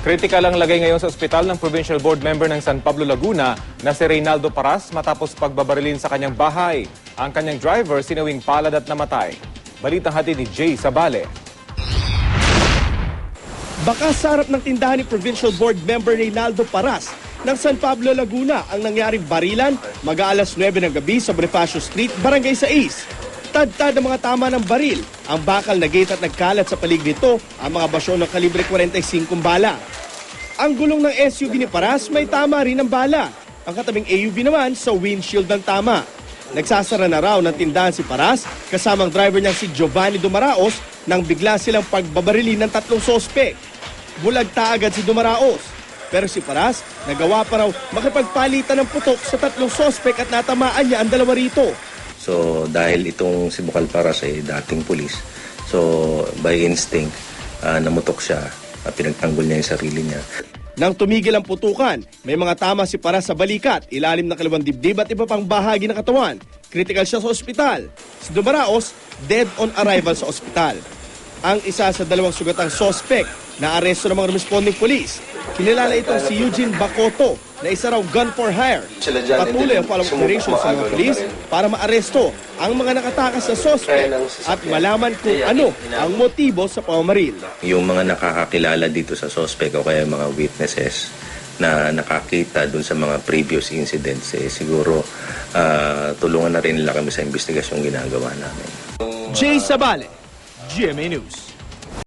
Critical ang lagay ngayon sa ospital ng Provincial Board member ng San Pablo, Laguna na si Reynaldo Paras matapos pagbabarilin sa kanyang bahay. Ang kanyang driver sinawing palad at namatay. Balitang hatid ni Jay Sabale. Baka sa harap ng tindahan ni Provincial Board member Reynaldo Paras ng San Pablo, Laguna ang nangyaring barilan mag-aalas 9 ng gabi sa Bonifacio Street, Barangay 6. Tadtad ang mga tama ng baril, ang bakal na gate at nagkalat sa paligid nito ang mga basyon ng kalibre 45 bala. Ang gulong ng SUV ni Paras may tama rin ang bala. Ang katabing AUV naman sa windshield ng tama. Nagsasara na raw ng tindahan si Paras kasamang driver niyang si Giovanni Dumaraos nang bigla silang pagbabarili ng tatlong sospek. Bulagta agad si Dumaraos. Pero si Paras nagawa pa raw makipagpalitan ng putok sa tatlong sospek at natamaan niya ang dalawa rito. So dahil itong si Bukal Paras ay dating pulis, so by instinct, ah, namutok siya, ah, pinagtanggol niya yung sarili niya. Nang tumigil ang putukan, may mga tama si Paras sa balikat, ilalim ng kaliwang dibdib at iba pang bahagi ng katawan. Critical siya sa ospital. Si Dumaraos, dead on arrival sa ospital. Ang isa sa dalawang sugatang sospek na aresto ng mga responding police. Kinilala itong si Eugene Bacoto na isa raw gun for hire. Patuloy ang follow-up operation sa mga police para maaresto ang mga nakatakas sa sospek at malaman kung ano ang motibo sa pamamaril. Yung mga nakakakilala dito sa suspect o kaya mga witnesses na nakakita dun sa mga previous incidents, eh, siguro ah, tulungan na rin nila kami sa investigasyong ginagawa namin. Jay Sabale, GMA News.